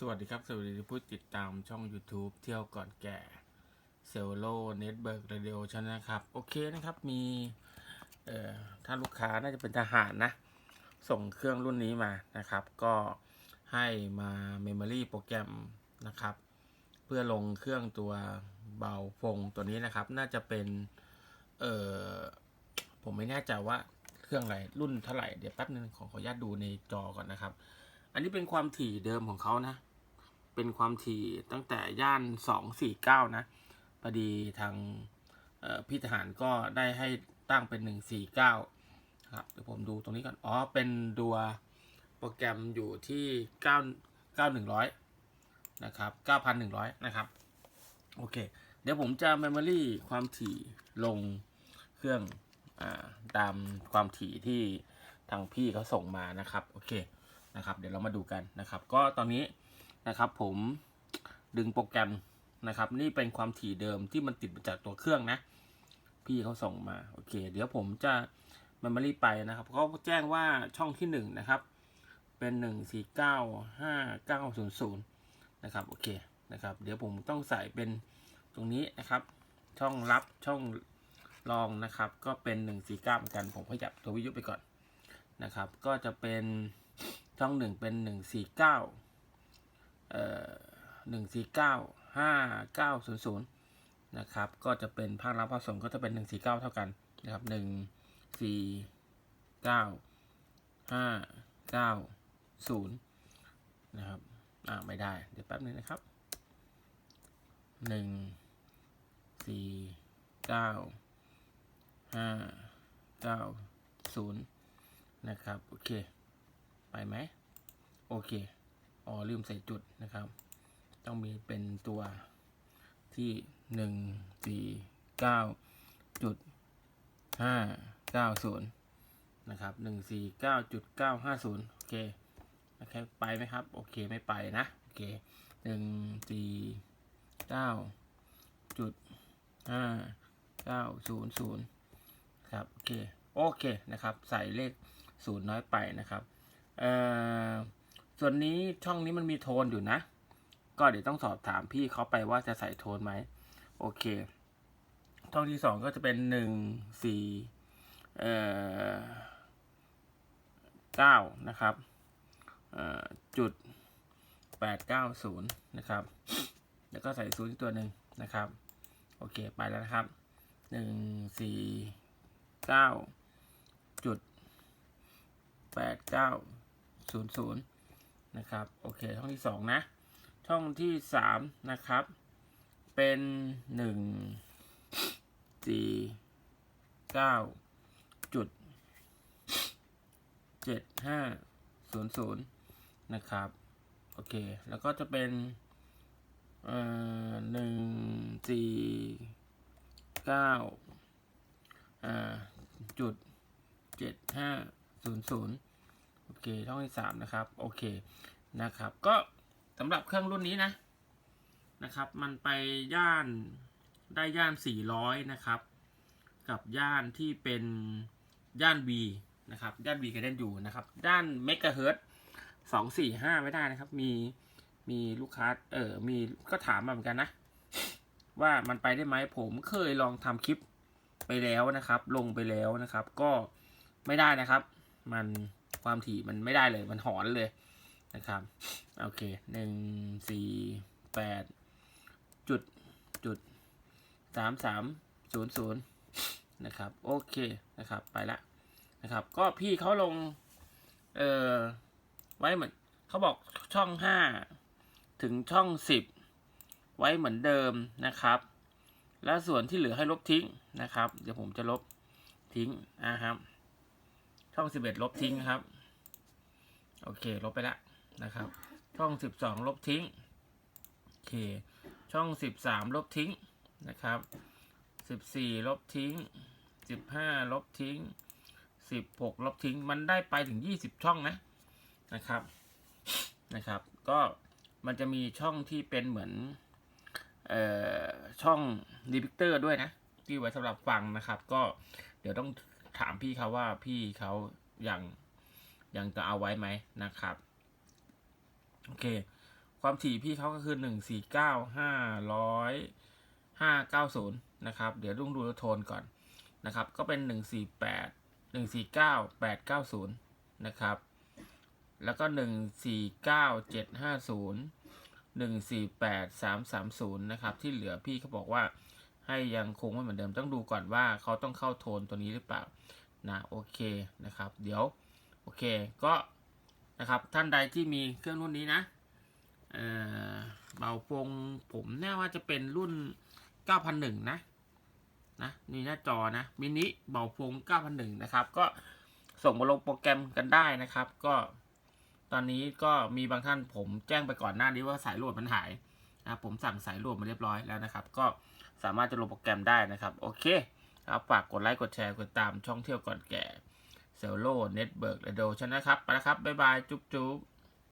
สวัสดีครับ สวัสดีผู้ติดตามช่อง YouTube เที่ยวก่อนแก่เซลโลเน็ตเบิร์กเรดิโอชันนะครับ โอเคนะครับมีเอ่อถ้าลูกค้าน่าจะเป็นทหารนะ ส่งเครื่องรุ่นนี้มานะครับ ก็ให้มา Memory โปรแกรมนะครับ เพื่อลงเครื่องตัวเบาฟงตัวนี้นะครับ น่าจะเป็นเอ่อผมไม่แน่ใจว่าเครื่องอะไรรุ่นเท่าไหร่เดี๋ยวแป๊บนึงขอขออนุญาตดูในจอก่อนนะครับ อันนี้เป็นความถี่เดิมของเขานะ เป็นความถี่ตั้งแต่ย่านสองสี่เก้านะพอดีทางพี่ทหารก็ได้ให้ตั้งเป็นหนึ่งสี่เก้าครับเดี๋ยวผมดูตรงนี้ก่อน อ๋อ เป็นตัวโปรแกรมอยู่ที่เก้าเก้าหนึ่งร้อยนะครับเก้าพันหนึ่งร้อยนะครับ โอเค เดี๋ยวผมจะ Memory ความถี่ลงเครื่องอตามความถี่ที่ทางพี่เขาส่งมานะครับ โอเค นะครับ เดี๋ยวเรามาดูกันนะครับ ก็ตอนนี้นะครับผมดึงโปรแกรมนะครับ นี่เป็นความถี่เดิมที่มันติดมาจากตัวเครื่องนะ พี่เขาส่งมาโอเค เดี๋ยวผมจะ Memory ไปนะครับเขาแจ้งว่าช่องที่หนึ่งนะครับ เป็นหนึ่งสี่เก้าห้าเก้าศูนย์ศูนย์นะครับโอเคนะครับ เดี๋ยวผมต้องใส่เป็นตรงนี้นะครับ ช่องรับช่องรองนะครับ ก็เป็นหนึ่งสี่เก้าเหมือนกัน ผมขยับตัววิทยุไปก่อนนะครับ ก็จะเป็น ช่องหนึ่งเป็นหนึ่งสี่เก้าเอ่อหนึ่งสี่เก้าห้าเก้าศูนย์ศูนย์นะครับ ก็จะเป็นภาครับภาคส่งก็จะเป็นหนึ่งสี่เก้าเท่ากันนะครับหนึ่งสี่เก้าห้าเก้าศูนย์นะครับ อ่า ไม่ได้ เดี๋ยวแป๊บนึงนะครับหนึ่งสี่เก้าห้าเก้าศูนย์นะครับ โอเค ไปไหมโอเคอ๋อลืมใส่จุดนะครับ ต้องมีเป็นตัวที่หนึ่งสี่เก้าจุดห้าเก้าศูนย์นะครับหนึ่งสี่เก้าจุดเก้าห้าศูนย์โอเคโอเคไปไหมครับ โอเคไม่ไปนะ โอเคหนึ่งสี่เก้าจุดห้าเก้าศูนย์ศูนย์ครับ โอเค โอเคนะครับ ใส่เลขศูนย์น้อยไปนะครับ ส่วนนี้ช่องนี้มันมีโทนอยู่นะ ก็เดี๋ยวต้องสอบถามพี่เขาไปว่าจะใส่โทนไหม โอเค ช่องที่สองก็จะเป็นหนึ่งสี่เก้านะครับจุดแปดเก้าศูนย์นะครับ แล้วก็ใส่ศูนย์ตัวหนึ่งนะครับ โอเคไปแล้วนะครับหนึ่งสี่เก้าจุดแปดเก้า ศูนย์ศูนย์นะครับโอเคช่องที่สองนะช่องที่สามนะครับ เป็นหนึ่งสี่เก้าจุดเจ็ดห้าศูนย์ศูนย์นะครับโอเค แล้วก็จะเป็นเอ่อหนึ่งสี่เก้าอ่าจุดเจ็ดห้าศูนย์ศูนย์ เคช่องที่สามนะครับโอเคนะครับ ก็สำหรับเครื่องรุ่นนี้นะนะครับ มันไปย่านได้ย่าน 400 นะครับ กับย่านที่เป็นย่าน B นะครับ ย่าน B กับย่าน U นะครับ ด้านเมกะเฮิร์ตสองสี่ห้าไม่ได้นะครับ มีมีลูกค้าเออมีก็ถามมาเหมือนกันนะ ว่ามันไปได้ไหมผมเคยลองทำคลิปไปแล้วนะครับ ลงไปแล้วนะครับ ก็ไม่ได้นะครับ มัน ความถี่มันไม่ได้เลย มันหอนเลยนะครับ โอเคหนึ่งสี่แปดจุดจุดสามสามศูนย์ศูนย์นะครับ โอเคนะครับ ไปละนะครับ ก็พี่เขาลง เอ่อ ไว้เหมือนเขาบอกช่องห้าถึงช่องสิบไว้เหมือนเดิมนะครับ แล้วส่วนที่เหลือให้ลบทิ้งนะครับ เดี๋ยวผมจะลบทิ้งนะครับ ช่องสิบเอ็ดลบทิ้งครับ โอเค ลบไปและนะครับ ช่องสิบสองลบทิ้ง โอเค ช่องสิบสามลบทิ้งนะครับสิบสี่ลบทิ้งสิบห้าลบทิ้งสิบหกลบทิ้ง มันได้ไปถึงยี่สิบช่องนะนะครับนะครับ ก็มันจะมีช่องที่เป็นเหมือนเอ่อช่องรีพิกเตอร์ด้วยนะ ที่ไว้สำหรับฟังนะครับ ก็เดี๋ยวต้อง ถามพี่เขาว่าพี่เขายังยังจะเอาไว้ไหมนะครับ โอเค ความถี่พี่เขาก็คือหนึ่งสี่เก้าห้าร้อยห้าเก้าศูนย์นะครับ เดี๋ยวดุ้งดูโทนก่อนนะครับ ก็เป็นหนึ่งสี่แปดหนึ่งสี่เก้าแปดเก้าศูนย์นะครับ แล้วก็หนึ่งสี่เก้าเจ็ดห้าศูนย์หนึ่งสี่แปดสามสามศูนย์นะครับ ที่เหลือพี่เขาบอกว่า ให้ยังคงไว้เหมือนเดิมต้องดูก่อนว่าเขาต้องเข้าโทนตัวนี้หรือเปล่านะโอเคนะครับ เดี๋ยวโอเคก็นะครับท่านใดที่มีเครื่องรุ่นนี้นะเออเบาฟงผมแน่ว่าจะเป็นรุ่น 9,001 นะนะนี่หน้าจอนะมินิเบาฟง9,001 นะครับ ก็ส่งมาลงโปรแกรมกันได้นะครับ ก็ตอนนี้ก็มีบางท่านผมแจ้งไปก่อนหน้านี้ว่าสายโหลดมันหาย นะผมสั่งสายรวมมาเรียบร้อยแล้วนะครับ ก็สามารถจะลงโปรแกรมได้นะครับ โอเคครับฝากกดไลค์ กดแชร์ กดตามช่องเที่ยวก่อนแก่เซลโลเน็ตเบิร์กและโดชนะครับ ไปแล้วครับ บ๊ายบาย จุ๊บจุ๊บ